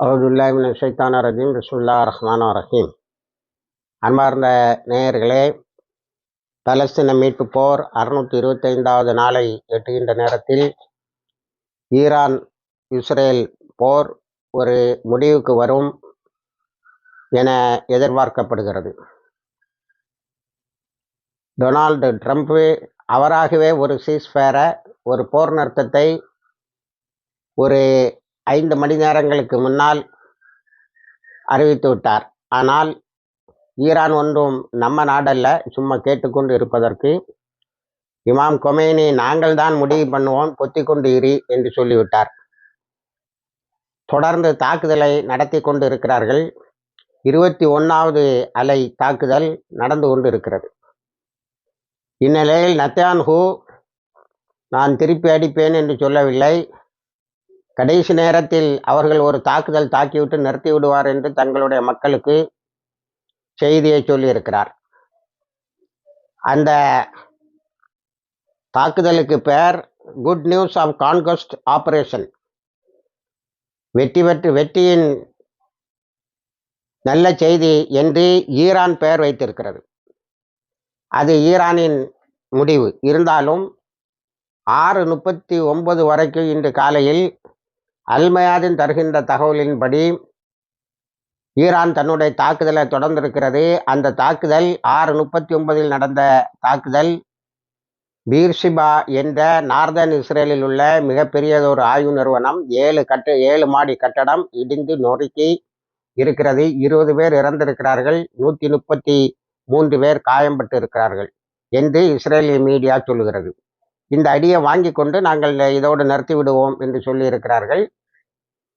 அவுதுல்லாமின் ஷைத்தான ரஜீம் ரஹ்மான் ரஹீம். அன்பார்ந்த நேயர்களே பலஸ்தீன மீட்பு போர் அறுநூற்றி இருபத்தைந்தாவது நாளை எட்டுகின்ற நேரத்தில் ஈரான் இஸ்ரேல் போர் ஒரு முடிவுக்கு வரும் என எதிர்பார்க்கப்படுகிறது. டொனால்டு ட்ரம்ப்பு அவராகவே ஒரு சீஸ்ஃபேரை ஒரு போர் நிறுத்தத்தை ஒரு ஐந்து மணி நேரங்களுக்கு முன்னால் அறிவித்து விட்டார். ஆனால் ஈரான் ஒன்றும் நம்ம நாடல்ல சும்மா கேட்டுக்கொண்டு இருப்பதற்கு இமாம் கொமேனி நாங்கள் தான் முடிவு பண்ணுவோம் பொத்தி கொண்டு இரி என்று சொல்லிவிட்டார். தொடர்ந்து தாக்குதலை நடத்தி கொண்டு இருக்கிறார்கள் இருபத்தி ஒன்றாவது அலை தாக்குதல் நடந்து கொண்டு இருக்கிறது இந்நிலையில் நத்தியான்ஹூ நான் திருப்பி அடிப்பேன் என்று சொல்லவில்லை. கடைசி நேரத்தில் அவர்கள் ஒரு தாக்குதல் தாக்கிவிட்டு நிறுத்தி விடுவார் என்று தங்களுடைய மக்களுக்கு செய்தியை சொல்லியிருக்கிறார். அந்த தாக்குதலுக்கு பெயர் good news of conquest operation வெற்றி பெற்று வெற்றியின் நல்ல செய்தி என்று ஈரான் பெயர் வைத்திருக்கிறது. அது ஈரானின் முடிவு. இருந்தாலும் ஆறு முப்பத்தி ஒன்பது வரைக்கும் இன்று காலையில் அல்மயாதின் தருகின்ற தகவலின்படி ஈரான் தன்னுடைய தாக்குதலை தொடர்ந்திருக்கிறது. அந்த தாக்குதல் ஆறு முப்பத்தி ஒன்பதில் நடந்த தாக்குதல் பீர்ஷிபா என்ற நார்தன் இஸ்ரேலில் உள்ள மிகப்பெரியதொரு ஆய்வு நிறுவனம். ஏழு கட்ட ஏழு மாடி கட்டடம் இடிந்து நொறுக்கி இருக்கிறது. இருபது பேர் இறந்திருக்கிறார்கள். நூற்றி முப்பத்தி மூன்று பேர் காயம்பட்டு இருக்கிறார்கள் என்று இஸ்ரேலிய மீடியா சொல்லுகிறது. இந்த அடியை வாங்கி கொண்டு நாங்கள் இதோடு நிறுத்தி விடுவோம் என்று சொல்லியிருக்கிறார்கள்.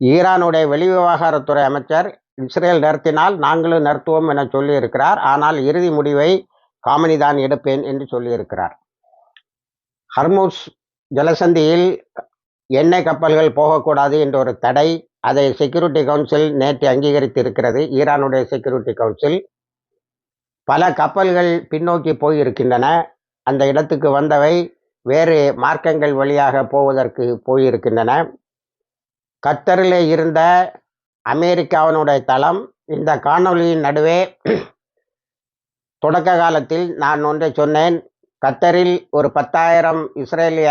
ஈரானுடைய வெளிவிவகாரத்துறை அமைச்சர் இஸ்ரேல் நிறுத்தினால் நாங்களும் நிறுத்துவோம் என சொல்லியிருக்கிறார். ஆனால் இறுதி முடிவை காமினி தான் எடுப்பேன் என்று சொல்லியிருக்கிறார். ஹர்மூஸ் ஜலசந்தியில் எண்ணெய் கப்பல்கள் போகக்கூடாது என்ற ஒரு தடை அதை செக்யூரிட்டி கவுன்சில் நேற்று அங்கீகரித்து இருக்கிறது ஈரானுடைய செக்யூரிட்டி கவுன்சில் பல கப்பல்கள் பின்னோக்கி போயிருக்கின்றன. அந்த இடத்துக்கு வந்தவை வேறு மார்க்கங்கள் வழியாக போவதற்கு போயிருக்கின்றன. கத்தரிலே இருந்த அமெரிக்காவினுடைய தளம் இந்த காணொலியின் நடுவே தொடக்க காலத்தில் நான் ஒன்றை சொன்னேன். கத்தரில் ஒரு பத்தாயிரம் இஸ்ரேலிய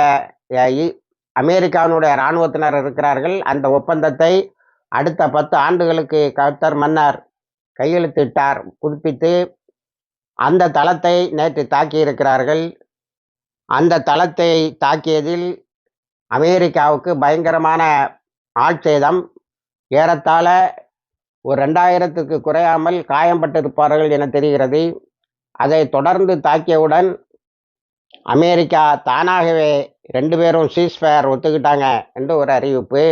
அமெரிக்காவினுடைய இராணுவத்தினர் இருக்கிறார்கள். அந்த ஒப்பந்தத்தை அடுத்த பத்து ஆண்டுகளுக்கு கத்தர் மன்னர் கையெழுத்திட்டார் புதுப்பித்து அந்த தளத்தை நேற்று தாக்கியிருக்கிறார்கள். அந்த தளத்தை தாக்கியதில் அமெரிக்காவுக்கு பயங்கரமான ஆட்சேதம். ஏறத்தாழ ஒரு ரெண்டாயிரத்துக்கு குறையாமல் காயம்பட்டிருப்பார்கள் என தெரிகிறது. அதை தொடர்ந்து தாக்கியவுடன் அமெரிக்கா தானாகவே ரெண்டு பேரும் சீஸ்ஃபயர் ஒத்துக்கிட்டாங்க என்று ஒரு அறிவிப்பு.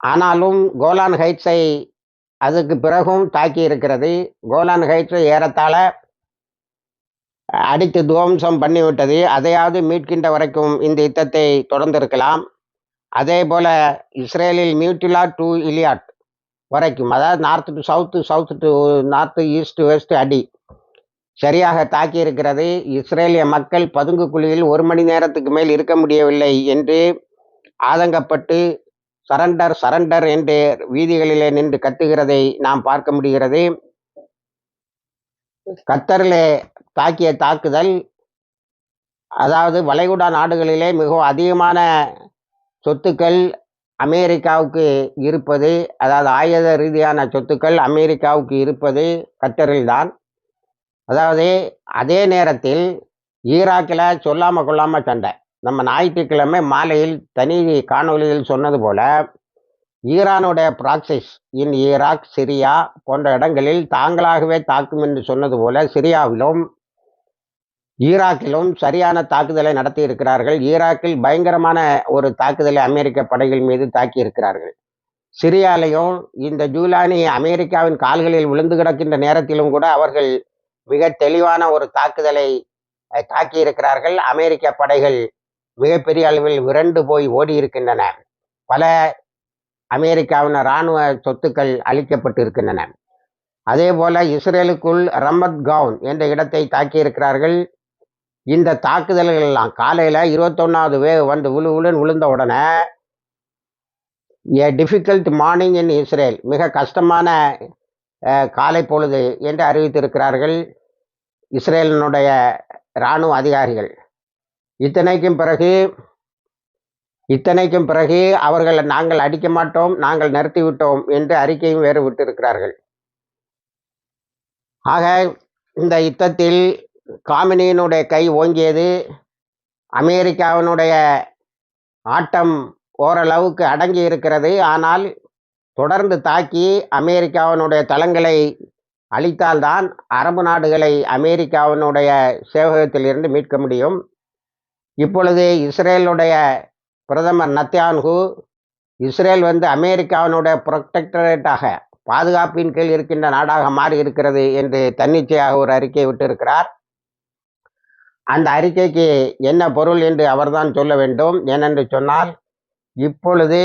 ஆனாலும் கோலான் ஹைட்ஸை அதுக்கு பிறகும் தாக்கி இருக்கிறது கோலான் ஹைட்ஸை ஏறத்தாழ அடித்து துவம்சம் பண்ணிவிட்டது. அதையாவது மீட்கின்ற வரைக்கும் இந்த யுத்தத்தை தொடர்ந்திருக்கலாம். அதே போல் இஸ்ரேலில் மியூட்டிலா டு இலியாட் வரைக்கும் அதாவது north to south south to north east west அடி சரியாக தாக்கி இருக்கிறது. இஸ்ரேலிய மக்கள் பதுங்கு குழியில் ஒரு மணி நேரத்துக்கு மேல் இருக்க முடியவில்லை என்று ஆதங்கப்பட்டு சரண்டர் சரண்டர் என்று வீதிகளிலே நின்று கத்துகிறதை நாம் பார்க்க முடிகிறது. கத்தரிலே தாக்கிய தாக்குதல் அதாவது வளைகுடா நாடுகளிலே மிகவும் அதிகமான சொத்துக்கள் அமெரிக்காவுக்கு இருப்பது அதாவது ஆயுத ரீதியான சொத்துக்கள் அமெரிக்காவுக்கு இருப்பது கத்தரில் தான் அதாவது அதே நேரத்தில் ஈராக்கில் சொல்லாமல் கொள்ளாமல் சண்டை. நம்ம ஞாயிற்றுக்கிழமை மாலையில் தனி காணொலியில் சொன்னது போல ஈரானுடைய ப்ராக்சிஸ் இன் ஈராக் சிரியா போன்ற இடங்களில் தாங்களாகவே தாக்கும் என்று சொன்னது போல சிரியாவிலும் ஈராக்கிலும் சரியான தாக்குதலை நடத்தி இருக்கிறார்கள். ஈராக்கில் பயங்கரமான ஒரு தாக்குதலை அமெரிக்க படைகள் மீது தாக்கி இருக்கிறார்கள். சிரியாலையும் இந்த ஜூலானி அமெரிக்காவின் கால்களில் விழுந்து கிடக்கின்ற நேரத்திலும் கூட அவர்கள் மிக தெளிவான ஒரு தாக்குதலை தாக்கி இருக்கிறார்கள். அமெரிக்க படைகள் மிகப்பெரிய அளவில் விரண்டு போய் ஓடி இருக்கின்றன. பல அமெரிக்காவின் இராணுவ சொத்துக்கள் அளிக்கப்பட்டு இருக்கின்றன. அதே போல இஸ்ரேலுக்குள் ரமத் கவுன் என்ற இடத்தை தாக்கியிருக்கிறார்கள் இந்த தாக்குதல்கள் எல்லாம் காலையில் இருபத்தொன்னாவது வே வந்து உழு உளுன்னு விழுந்த உடனே a difficult morning in Israel மிக கஷ்டமான காலை பொழுது என்று அறிவித்திருக்கிறார்கள் இஸ்ரேலினுடைய இராணுவ அதிகாரிகள். இத்தனைக்கும் பிறகு இத்தனைக்கும் பிறகு அவர்களை நாங்கள் அடிக்க மாட்டோம் நாங்கள் நிறுத்திவிட்டோம் என்று அறிக்கையும் வேறு விட்டிருக்கிறார்கள். ஆக இந்த யுத்தத்தில் காமினியினுடைய கை ஓங்கியது. அமெரிக்காவினுடைய ஆட்டம் ஓரளவுக்கு அடங்கி இருக்கிறது. ஆனால் தொடர்ந்து தாக்கி அமெரிக்காவினுடைய தளங்களை அழித்தால்தான் அரபு நாடுகளை அமெரிக்காவினுடைய சேவகத்திலிருந்து மீட்க முடியும். இப்பொழுது இஸ்ரேலுடைய பிரதமர் நத்தியான்கு இஸ்ரேல் வந்து அமெரிக்காவினுடைய புரொட்டக்டரேட்டாக பாதுகாப்பின் கீழ் இருக்கின்ற நாடாக மாறி இருக்கிறது என்று தன்னிச்சையாக ஒரு அறிக்கை விட்டிருக்கிறார். அந்த அறிக்கைக்கு என்ன பொருள் என்று அவர்தான் சொல்ல வேண்டும் ஏனென்று சொன்னால் இப்பொழுது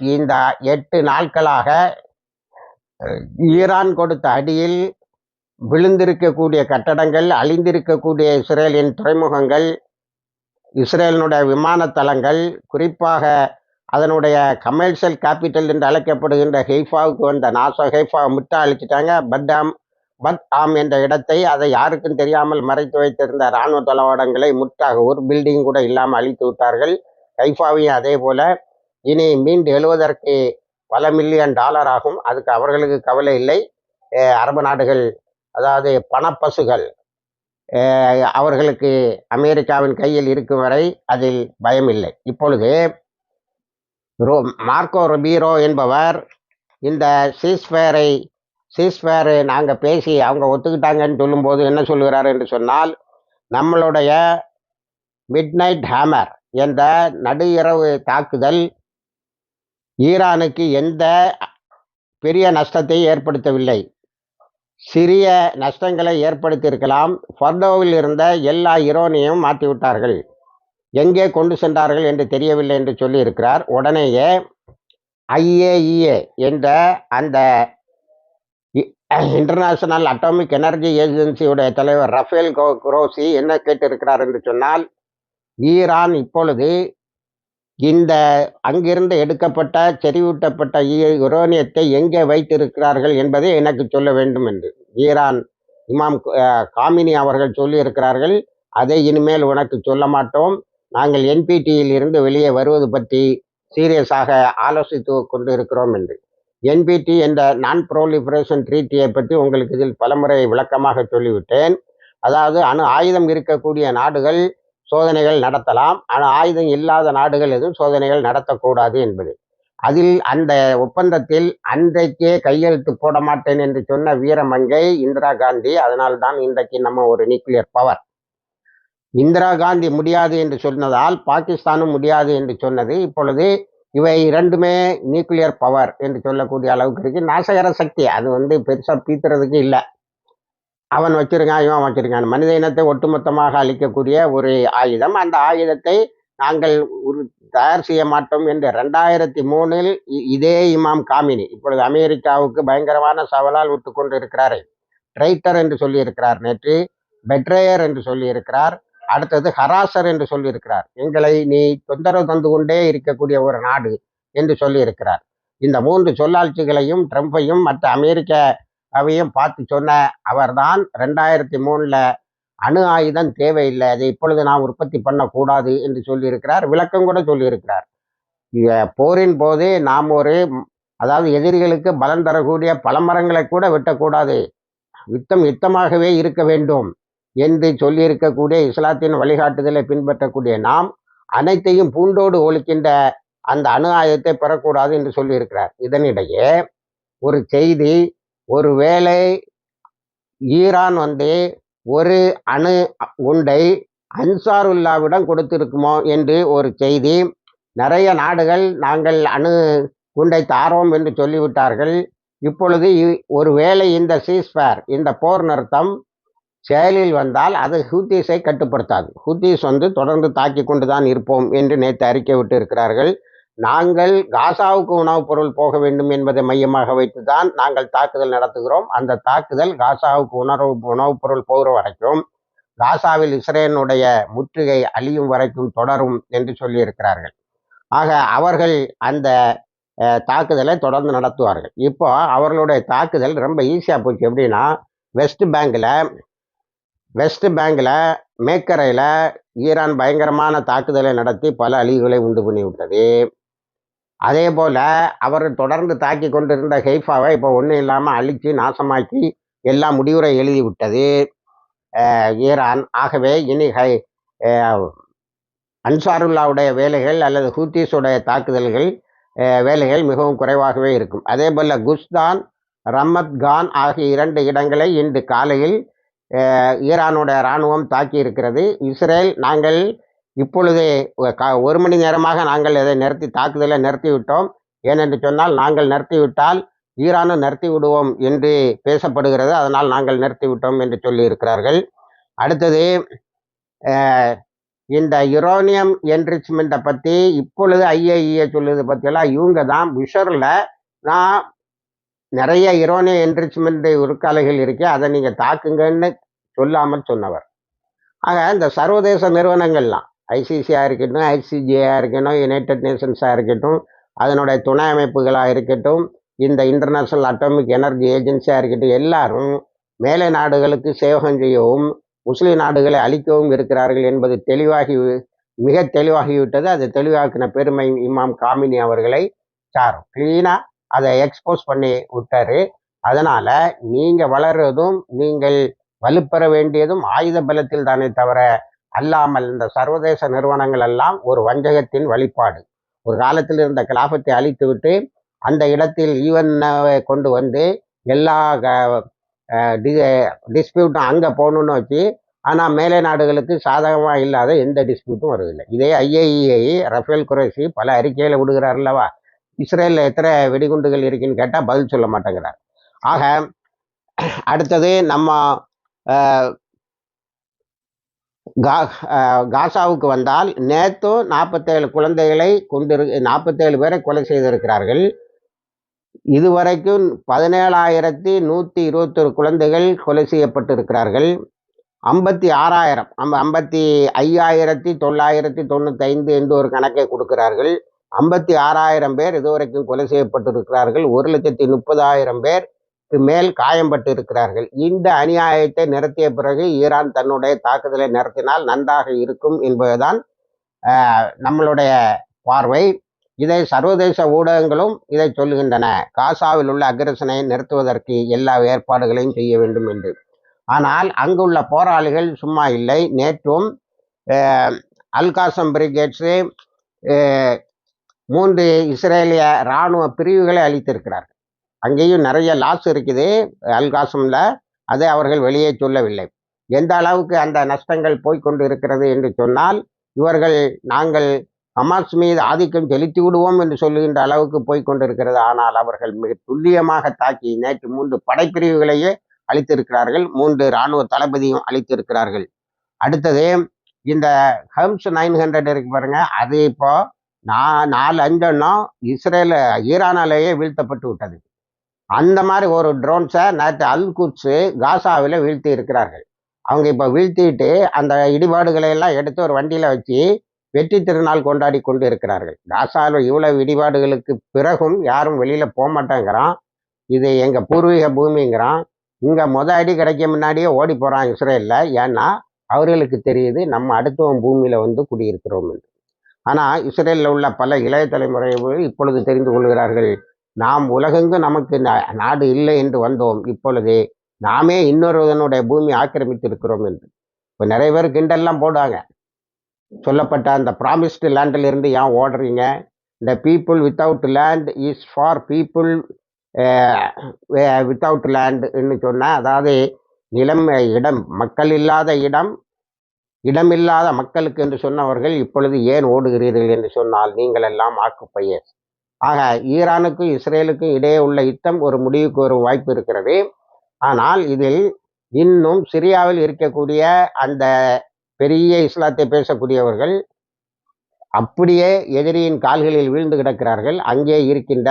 இந்த எட்டு நாட்களாக ஈரான் கொடுத்த அடியில் விழுந்திருக்கக்கூடிய கட்டடங்கள் அழிந்திருக்கக்கூடிய இஸ்ரேலின் துறைமுகங்கள் இஸ்ரேலினுடைய விமானத்தளங்கள் குறிப்பாக அதனுடைய கமர்ஷியல் கேபிட்டல் என்று அழைக்கப்படுகின்ற ஹெய்ஃபாவுக்கு வந்த நாசா ஹெய்ஃபா முட்டா அழிச்சிட்டாங்க பட்டாம் பத் ஆம் என்ற இடத்தை அதை யாருக்கும் தெரியாமல் மறைத்து வைத்திருந்த இராணுவ தளவாடங்களை முற்றாக ஒரு பில்டிங் கூட இல்லாமல் அழித்து விட்டார்கள். கைஃபாவையும் அதே போல இனி மீண்டு எழுவதற்கு பல மில்லியன் டாலர் ஆகும். அதுக்கு அவர்களுக்கு கவலை இல்லை. அரபு நாடுகள் அதாவது பணப்பசுகள் அவர்களுக்கு அமெரிக்காவின் கையில் இருக்கும் வரை அதில் பயம் இல்லை. இப்பொழுது ரோ மார்க்கோ ரொபீரோ என்பவர் இந்த சீஸ்ஃபேரை சீஸ்வேரு நாங்கள் பேசி அவங்க ஒத்துக்கிட்டாங்கன்னு சொல்லும்போது என்ன சொல்லுகிறார் என்று சொன்னால் நம்மளுடைய மிட் நைட் ஹேமர் என்ற நடு இரவு தாக்குதல் ஈரானுக்கு எந்த பெரிய நஷ்டத்தை ஏற்படுத்தவில்லை. சிறிய நஷ்டங்களை ஏற்படுத்தியிருக்கலாம். ஃபர்டோவில் இருந்த எல்லா இரோனியும் மாற்றிவிட்டார்கள். எங்கே கொண்டு சென்றார்கள் என்று தெரியவில்லை என்று சொல்லியிருக்கிறார். உடனேயே ஐஏஇஏ என்ற அந்த இன்டர்நேஷனல் அட்டாமிக் எனர்ஜி ஏஜென்சியுடைய தலைவர் ரஃபேல் கோ குரோசி என்ன கேட்டிருக்கிறார் என்று சொன்னால் ஈரான் இப்பொழுது இந்த அங்கிருந்து எடுக்கப்பட்ட செறிவூட்டப்பட்ட யுரோனியத்தை எங்கே வைத்திருக்கிறார்கள் என்பதை எனக்கு சொல்ல வேண்டும் என்று. ஈரான் இமாம் காமினி அவர்கள் சொல்லியிருக்கிறார்கள் அதை இனிமேல் உனக்கு சொல்ல மாட்டோம். நாங்கள் என்பிடியில் இருந்து வெளியே வருவது பற்றி சீரியஸாக ஆலோசித்து கொண்டு இருக்கிறோம் என்று. என்பிடி என்ற நான் ப்ரோலிஃபரேஷன் ட்ரீட்டியை பற்றி உங்களுக்கு இதில் பலமுறை விளக்கமாக சொல்லிவிட்டேன். அதாவது அணு ஆயுதம் இருக்கக்கூடிய நாடுகள் சோதனைகள் நடத்தலாம். ஆனால் ஆயுதம் இல்லாத நாடுகள் எதுவும் சோதனைகள் நடத்தக்கூடாது என்பது. அதில் அந்த ஒப்பந்தத்தில் அன்றைக்கே கையெழுத்து போட மாட்டேன் என்று சொன்ன வீரமங்கை இந்திரா காந்தி அதனால் தான் இன்றைக்கு நம்ம ஒரு நியூக்ளியர் பவர் இந்திரா காந்தி முடியாது என்று சொன்னதால் பாகிஸ்தானும் முடியாது என்று சொன்னது. இப்பொழுது இவை இரண்டுமே நியூக்ளியர் பவர் என்று சொல்லக்கூடிய அளவுக்கு இருக்கு. நாசகர சக்தி அது வந்து பெருசாக பீத்துறதுக்கு இல்லை. அவன் வச்சிருக்கான் இவன் வச்சிருக்கான். மனித இனத்தை ஒட்டுமொத்தமாக அழிக்கக்கூடிய ஒரு ஆயுதம். அந்த ஆயுதத்தை நாங்கள் ஒரு தயார் செய்ய மாட்டோம் என்று ரெண்டாயிரத்தி மூணில் இ- இதே இமாம் காமினி இப்பொழுது அமெரிக்காவுக்கு பயங்கரமான சவாலால் விட்டு கொண்டு இருக்கிறாரே. ட்ரைட்டர் என்று சொல்லியிருக்கிறார் நேற்று. பெட்ரேயர் என்று சொல்லியிருக்கிறார். அடுத்தது ஹராசர் என்று சொல்லியிருக்கிறார். எங்களை நீ தொந்தரவு தந்து கொண்டே இருக்கக்கூடிய ஒரு நாடு என்று சொல்லியிருக்கிறார். இந்த மூன்று சொல்லாட்சிகளையும் ட்ரம்பையும் மற்ற அமெரிக்க அவையும் பார்த்து சொன்ன அவர்தான் ரெண்டாயிரத்தி மூணில் அணு ஆயுதம் தேவையில்லை. அதை இப்பொழுது நாம் உற்பத்தி பண்ணக்கூடாது என்று சொல்லியிருக்கிறார். விளக்கம் கூட சொல்லியிருக்கிறார். போரின் போது நாம் ஒரு அதாவது எதிரிகளுக்கு பலம் தரக்கூடிய பழமரங்களை கூட வெட்டக்கூடாது. யுத்தம் யுத்தமாகவே இருக்க வேண்டும். என்று சொல்லியிருக்கக்கூடிய இஸ்லாத்தின் வழிகாட்டுதலை பின்பற்றக்கூடிய நாம் அனைத்தையும் பூண்டோடு ஒழிக்கின்ற அந்த அணு ஆயுதத்தை பெறக்கூடாது என்று சொல்லியிருக்கிறார். இதனிடையே ஒரு செய்தி ஒருவேளை ஈரான் வந்து ஒரு அணு உண்டை அன்சாருல்லாவிடம் கொடுத்திருக்குமோ என்று ஒரு செய்தி நிறைய நாடுகள் நாங்கள் அணு குண்டை தாரோம் என்று சொல்லிவிட்டார்கள். இப்பொழுது இ- ஒருவேளை இந்த சீஸ்ஃபேர் இந்த போர் நிறுத்தம் செயலில் வந்தால் அது ஹூத்தீஸை கட்டுப்படுத்தாது. ஹூத்தீஸ் வந்து தொடர்ந்து தாக்கி கொண்டு தான் இருப்போம் என்று நேற்று அறிக்கை விட்டு இருக்கிறார்கள் நாங்கள் காசாவுக்கு உணவுப் பொருள் போக வேண்டும் என்பதை மையமாக வைத்து தான் நாங்கள் தாக்குதல் நடத்துகிறோம். அந்த தாக்குதல் காசாவுக்கு உணர்வு உணவுப் பொருள் போகிற வரைக்கும் காசாவில் இஸ்ரேலினுடைய முற்றுகை அழியும் வரைக்கும் தொடரும் என்று சொல்லியிருக்கிறார்கள். ஆக அவர்கள் அந்த தாக்குதலை தொடர்ந்து நடத்துவார்கள். இப்போ அவர்களுடைய தாக்குதல் ரொம்ப ஈஸியாக போச்சு எப்படின்னா வெஸ்ட் பேங்கில் வெஸ்ட் பேங்கில் மேக்கரையில் ஈரான் பயங்கரமான தாக்குதலை நடத்தி பல அழிவுகளை உண்டு பண்ணிவிட்டது. அதே போல் அவர் தொடர்ந்து தாக்கி கொண்டிருந்த ஹெய்ஃபாவை இப்போ ஒன்றும் இல்லாமல் அழித்து நாசமாக்கி எல்லா முடிவுரை எழுதி விட்டது ஈரான். ஆகவே இனி ஹை அன்சாருல்லாவுடைய வேலைகள் அல்லது ஹூத்திஸுடைய தாக்குதல்கள் வேலைகள் மிகவும் குறைவாகவே இருக்கும். அதே போல் குஸ்தான் ரம்மத் கான் ஆகிய இரண்டு இடங்களை இன்று காலையில் ஈரானோட ஈரானுடைய இராணுவம் தாக்கி இருக்கிறது. இஸ்ரேல் நாங்கள் இப்பொழுது ஒரு மணி நேரமாக நாங்கள் இதை நிறுத்தி தாக்குதலை நிறுத்திவிட்டோம். ஏனென்று சொன்னால் நாங்கள் நிறுத்திவிட்டால் ஈரானும் நிறுத்தி விடுவோம் என்று பேசப்படுகிறது. அதனால் நாங்கள் நிறுத்திவிட்டோம் என்று சொல்லியிருக்கிறார்கள். அடுத்தது இந்த யுரோனியம் என்ரிச்மெண்ட்டை பற்றி இப்பொழுது ஐஏஇஏ சொல்லுது பற்றியெல்லாம் இவங்க தான் விஷரில் நான் நிறைய இரோனிய என்ரிச்மெண்ட் உருக்காலைகள் இருக்கு அதை நீங்கள் தாக்குங்கன்னு சொல்லாமல் சொன்னவர். ஆக இந்த சர்வதேச நிறுவனங்கள்லாம் ஐசிசியாக இருக்கட்டும் ஐசிஜியாக இருக்கட்டும் யுனைடெட் நேஷன்ஸாக இருக்கட்டும் அதனுடைய துணை அமைப்புகளாக இருக்கட்டும் இந்த இன்டர்நேஷ்னல் அட்டாமிக் எனர்ஜி ஏஜென்சியாக இருக்கட்டும் எல்லாரும் மேலை நாடுகளுக்கு சேவகம் செய்யவும் முஸ்லீம் நாடுகளை அழிக்கவும் இருக்கிறார்கள் என்பது தெளிவாகி மிக தெளிவாகிவிட்டது. அது தெளிவாக்கின பெருமை இமாம் காமினி அவர்களை சாரும். கிளீனாக அதை எக்ஸ்போஸ் பண்ணி விட்டாரு. அதனால நீங்கள் வளர்றதும் நீங்கள் வலுப்பெற வேண்டியதும் ஆயுத பலத்தில் தானே தவிர அல்லாமல் இந்த சர்வதேச நிறுவனங்கள் எல்லாம் ஒரு வஞ்சகத்தின் வழிபாடு. ஒரு காலத்தில் இருந்த கலாபத்தை அழித்துவிட்டு அந்த இடத்தில் ஈவனை கொண்டு வந்து எல்லா டிஸ்பியூட்டும் அங்கே போகணுன்னு வச்சு ஆனால் மேலை நாடுகளுக்கு சாதகமாக இல்லாத எந்த டிஸ்பியூட்டும் வருவதில்லை. இதே ஐஏஇஐ ரஃபேல் குறைசி பல அறிக்கையில் விடுகிறார் அல்லவா? இஸ்ரேலில் எத்தனை வெடிகுண்டுகள் இருக்குன்னு கேட்டால் பதில் சொல்ல மாட்டேங்கிறார். ஆக அடுத்தது நம்ம கா காசாவுக்கு வந்தால் நேற்றும் நாற்பத்தேழு குழந்தைகளை கொண்டிரு நாற்பத்தேழு பேரை கொலை செய்திருக்கிறார்கள். இதுவரைக்கும் பதினேழாயிரத்தி நூற்றி இருபத்தொரு குழந்தைகள் கொலை செய்யப்பட்டிருக்கிறார்கள். ஐம்பத்தி ஆறாயிரம் ஐம்பத்தி ஐயாயிரத்தி தொள்ளாயிரத்தி தொண்ணூத்தைந்து என்று ஒரு கணக்கை கொடுக்கிறார்கள். ஐம்பத்தி ஆறாயிரம் பேர் இதுவரைக்கும் கொலை செய்யப்பட்டிருக்கிறார்கள். ஒரு லட்சத்தி முப்பதாயிரம் பேர் மேல் காயம்பட்டு இருக்கிறார்கள் இந்த அநியாயத்தை நிறுத்திய பிறகு ஈரான் தன்னுடைய தாக்குதலை நிறுத்தினால் நன்றாக இருக்கும் என்பதுதான் நம்மளுடைய பார்வை. இதை சர்வதேச ஊடகங்களும் இதை சொல்லுகின்றன காசாவில் உள்ள அக்ரசனை நிறுத்துவதற்கு எல்லா ஏற்பாடுகளையும் செய்ய வேண்டும் என்று. ஆனால் அங்குள்ள போராளிகள் சும்மா இல்லை. நேற்றும் அல்காசம் பிரிகேட்ஸு மூன்று இஸ்ரேலிய இராணுவ பிரிவுகளை அளித்திருக்கிறார்கள் அங்கேயும் நிறைய லாஸ் இருக்குது அல்காசமில் அதை அவர்கள் வெளியே சொல்லவில்லை. எந்த அளவுக்கு அந்த நஷ்டங்கள் போய்கொண்டு இருக்கிறது என்று சொன்னால் இவர்கள் நாங்கள் ஹமாஸ் மீது ஆதிக்கம் செலுத்தி விடுவோம் என்று சொல்லுகின்ற அளவுக்கு போய்க்கொண்டிருக்கிறது ஆனால் அவர்கள் மிக துல்லியமாக தாக்கி நேற்று மூன்று படைப்பிரிவுகளையே அளித்திருக்கிறார்கள் மூன்று இராணுவ தளபதியும் அளித்திருக்கிறார்கள் அடுத்தது இந்த ஹம்ஸ் நைன் ஹண்ட்ரட் இருக்கு பாருங்க. அது இப்போ நான் நாலு அஞ்செண்ணம் இஸ்ரேல ஈரானாலேயே வீழ்த்தப்பட்டு விட்டது. அந்த மாதிரி ஒரு ட்ரோன்ஸை நேற்று அல் குட்ஸு காசாவில் வீழ்த்தி இருக்கிறார்கள். அவங்க இப்போ வீழ்த்திட்டு அந்த இடிபாடுகளை எல்லாம் எடுத்து ஒரு வண்டியில் வச்சு வெற்றி திருநாள் கொண்டாடி கொண்டு இருக்கிறார்கள். காசாவில் இவ்வளவு இடிபாடுகளுக்கு பிறகும் யாரும் வெளியில் போக மாட்டேங்கிறான். இது எங்கள் பூர்வீக பூமிங்கிறான். இங்கே முத அடி கிடைக்க முன்னாடியே ஓடி போகிறான் இஸ்ரேலில். ஏன்னா அவர்களுக்கு தெரியுது நம்ம அடுத்தவன் பூமியில் வந்து குடியிருக்கிறோம் என்று. ஆனால் இஸ்ரேலில் உள்ள பல இளைய தலைமுறைகள் இப்பொழுது தெரிந்து கொள்கிறார்கள். நாம் உலகெங்கும் நமக்கு நாடு இல்லை என்று வந்தோம். இப்பொழுது நாமே இன்னொருவனுடைய பூமி ஆக்கிரமித்திருக்கிறோம் என்று. இப்போ நிறைய பேர் கிண்டல்லாம் போடுவாங்க. சொல்லப்பட்ட அந்த ப்ராமிஸ்டு லேண்டில் இருந்து ஏன் ஓடுறீங்க? இந்த people without land is for people without லேண்டுன்னு சொன்னால் அதாவது நிலம் இடம் மக்கள் இல்லாத இடம் இடமில்லாத மக்களுக்கு என்று சொன்னவர்கள் இப்பொழுது ஏன் ஓடுகிறீர்கள் என்று சொன்னால் நீங்கள் எல்லாம் ஆக்குப்பையர் ஆக ஈரானுக்கும் இஸ்ரேலுக்கும் இடையே உள்ள யுத்தம் ஒரு முடிவுக்கு ஒரு வாய்ப்பு இருக்கிறது. ஆனால் இதில் இன்னும் சிரியாவில் இருக்கக்கூடிய அந்த பெரிய இஸ்லாத்தை பேசக்கூடியவர்கள் அப்படியே எதிரியின் கால்களில் வீழ்ந்து கிடக்கிறார்கள். அங்கே இருக்கின்ற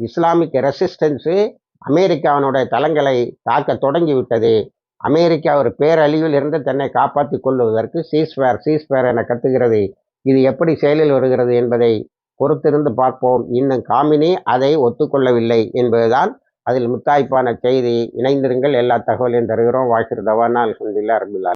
இஸ்லாமிக் ரெசிஸ்டன்ஸு அமெரிக்காவினுடைய தளங்களை தாக்க தொடங்கிவிட்டது. அமெரிக்கா ஒரு பேரழிவில் இருந்து தன்னை காப்பாற்றி கொள்வதற்கு சீஸ்வேர் சீஸ்வேர் என கத்துகிறது. இது எப்படி செயலில் வருகிறது என்பதை பொறுத்திருந்து பார்ப்போம். இன்னும் காமினி அதை ஒத்துக்கொள்ளவில்லை என்பதுதான் அதில் முத்தாய்ப்பான செய்தி. இணைந்திருங்கள் எல்லா தகவலையும் தருகிறோம். வாசிர் தவானா அல்ஹம்துலில்லாஹ் ரபில்